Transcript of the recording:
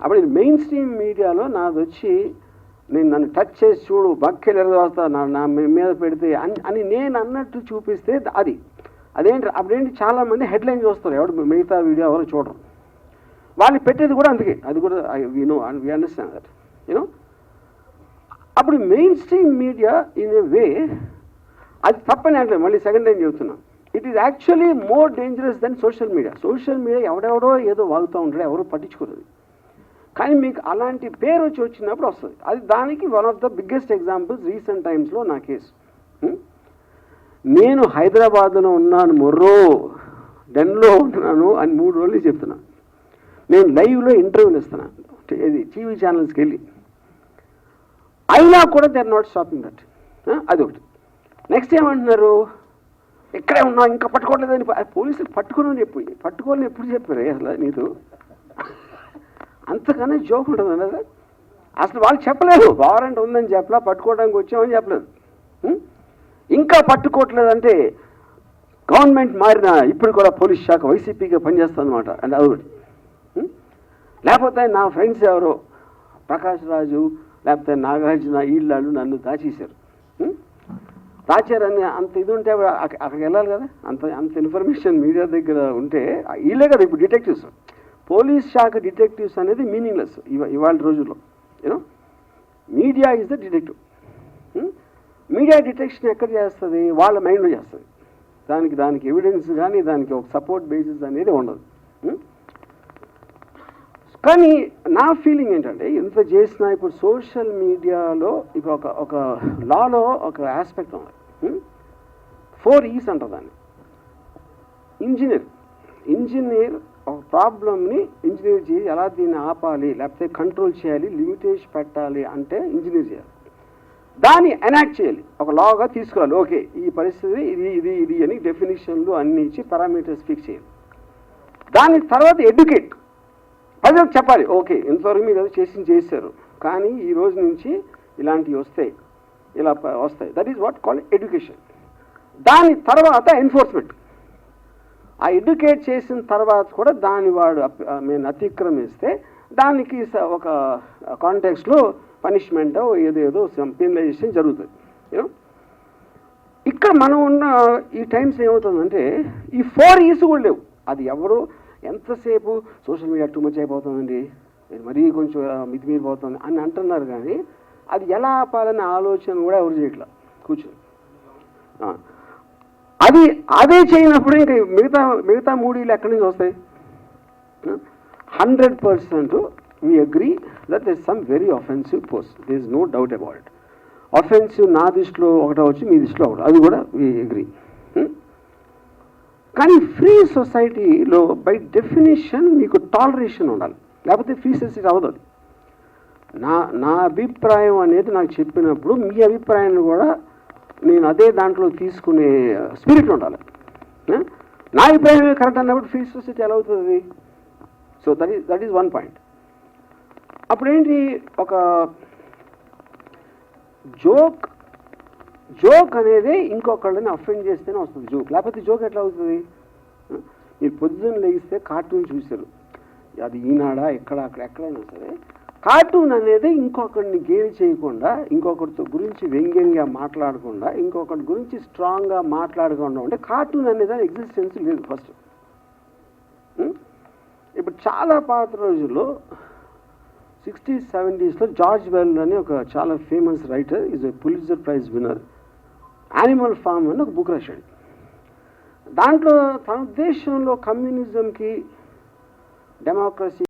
అప్పుడు main stream మీడియాలో నాది వచ్చి నేను నన్ను టచ్ చేసి చూడు బక్కెలు ఎరగొస్తా నా నా మీద పెడితే అని అని నేను అన్నట్టు చూపిస్తే అది. అదేంటి అప్పుడేంటి చాలామంది హెడ్లైన్ చూస్తారు ఎవడు మిగతా వీడియో ఎవరు చూడరు. వాళ్ళు పెట్టేది కూడా అందుకే అది కూడా you know we understand that you know అప్పుడు mainstream media in a way అది తప్పని అంటే మళ్ళీ సెకండ్ టైం చెబుతున్నా. It is actually more dangerous than social media social media ఎవడెవడో ఏదో వాగుతూ ఉంటాడు ఎవరు పట్టించుకోరు కానీ మీకు అలాంటి పేరు వచ్చి వచ్చినప్పుడు వస్తుంది. అది దానికి one of the biggest examples recent టైమ్స్లో నా కేసు నేను హైదరాబాద్లో ఉన్నాను మొర్రో డెన్లో ఉన్నాను అని మూడు రోజులు చెప్తున్నాను నేను లైవ్లో ఇంటర్వ్యూలు ఇస్తున్నాను ఇది టీవీ ఛానల్స్కి వెళ్ళి. అయినా కూడా they are not stopping that ఒకటి. నెక్స్ట్ ఏమంటున్నారు? ఇక్కడే ఉన్నావు ఇంకా పట్టుకోవట్లేదని పోలీసులు పట్టుకుని చెప్పి పట్టుకోవాలని ఎప్పుడు చెప్పారు? అసలు నీతో? అంతకన్నా జోక్ ఉంటుంది అన్నది అసలు వాళ్ళు చెప్పలేదు. వారెంట్ ఉందని చెప్పలా పట్టుకోవడానికి వచ్చామని చెప్పలేదు. ఇంకా పట్టుకోవట్లేదంటే గవర్నమెంట్ మారిన ఇప్పుడు కూడా పోలీస్ శాఖ వైసీపీగా పనిచేస్తుంది అనమాట అండ్ అదొకటి లేకపోతే నా ఫ్రెండ్స్ ఎవరో ప్రకాష్ రాజు లేకపోతే నాగార్జున వీళ్ళు నన్ను దాచేశారు. దాచారని అంత ఇది ఉంటే అక్కడికి వెళ్ళాలి కదా? అంత అంత ఇన్ఫర్మేషన్ మీడియా దగ్గర ఉంటే వీళ్ళే కదా ఇప్పుడు డిటెక్టివ్స్. పోలీస్ శాఖ డిటెక్టివ్స్ అనేది మీనింగ్లెస్ ఇవా ఇవాళ రోజుల్లో you know media is the detective media detection ఎక్కడ చేస్తుంది? వాళ్ళ మైండ్లో చేస్తుంది. దానికి దానికి ఎవిడెన్స్ కానీ దానికి ఒక సపోర్ట్ బేసిస్ అనేది ఉండదు. Hmm? కానీ నా ఫీలింగ్ ఏంటంటే ఇంత చేసినా ఇప్పుడు సోషల్ మీడియాలో ఇప్పుడు ఒక ఒక లాలో ఒక ఆస్పెక్ట్ ఉంది. ఫోర్ ఈస్ అంటారు దాన్ని. ఇంజనీర్ ఇంజనీర్ ప్రాబ్లమ్ని ఇంజనీర్ చేసి ఎలా దీన్ని ఆపాలి లేకపోతే కంట్రోల్ చేయాలి లిమిటేషన్ పెట్టాలి అంటే ఇంజనీర్ చేయాలి. దాన్ని ఎనాక్ట్ చేయాలి. ఒక లాగా తీసుకోవాలి ఓకే ఈ పరిస్థితి ఇది ఇది ఇది అని డెఫినేషన్లు అన్ని ఇచ్చి పారామీటర్స్ ఫిక్స్ చేయాలి. దాని తర్వాత ఎడ్యుకేట్ ప్రజలకు చెప్పాలి. ఓకే ఇంతవరకు మీరు ఏదో చేసి చేశారు. కానీ ఈ రోజు నుంచి ఇలాంటివి వస్తాయి. ఇలా వస్తాయి. That is what call education దాని తర్వాత ఎన్ఫోర్స్మెంట్ ఆ ఎడ్యుకేట్ చేసిన తర్వాత కూడా దాని వాడు మేము అతిక్రమిస్తే దానికి స- ఒక కాంటెక్స్లో పనిష్మెంట్ ఏదేదో పెనలైజేషన్ జరుగుతుంది. యూనో ఇక్కడ మనం ఉన్న ఈ టైమ్స్ ఏమవుతుందంటే ఈ ఫోర్ ఈస్ కూడా లేవు. అది ఎవరు ఎంతసేపు సోషల్ మీడియా టూ మచ్ అయిపోతుందండి? మరీ కొంచెం మితిమీరి మితిమీరిపోతుంది అని అంటున్నారు కానీ అది ఎలా ఆపాలనే ఆలోచన కూడా ఎవరు చేయట్లా? కూర్చొని అది అదే చేయనప్పుడు ఇంకా మిగతా మిగతా మూడీలు ఎక్కడి నుంచి వస్తాయి? Hundred percent we agree that is some very offensive post there is no doubt about offensive offensive నా దృష్టిలో ఒకటో వచ్చి మీ దృష్టిలో ఒకటి. అది కూడా వీ అగ్రీ hmm? కానీ ఫ్రీ సొసైటీలో బై డెఫినేషన్ మీకు టాలరేషన్ ఉండాలి. లేకపోతే ఫ్రీ సొసైటీ అవ్వదు అది. నా నా అభిప్రాయం అనేది నాకు చెప్పినప్పుడు మీ అభిప్రాయాన్ని కూడా నేను అదే దాంట్లో తీసుకునే స్పిరిట్ ఉండాలి. నా అభిప్రాయం కరెక్ట్ అన్నప్పుడు ఫీజ్ సొసైటీ ఎలా అవుతుంది? So that is that is one point అప్పుడేంటి ఒక జోక్ జోక్ అనేది ఇంకొకళ్ళని అఫెండ్ చేస్తేనే వస్తుంది జోక్. లేకపోతే జోక్ ఎట్లా అవుతుంది? మీరు పొద్దున్న లేగిస్తే కార్టూన్ చూశారు. అది ఈనాడా ఎక్కడ అక్కడ ఎక్కడైనా సరే కార్టూన్ అనేది ఇంకొకరిని గేలి చేయకుండా ఇంకొకరితో గురించి వ్యంగ్యంగా మాట్లాడకుండా ఇంకొకరి గురించి స్ట్రాంగ్గా మాట్లాడకుండా ఉంటే కార్టూన్ అనేది ఎగ్జిస్టెన్స్ లేదు ఫస్ట్ ఇప్పుడు చాలా పాత రోజుల్లో సిక్స్టీస్ సెవెంటీస్లో జార్జ్ వెల్ అని ఒక చాలా famous writer is a Pulitzer prize winner Animal Farm అని ఒక బుక్ రాశాడు. దాంట్లో తన దేశంలో కమ్యూనిజంకి డెమోక్రసీ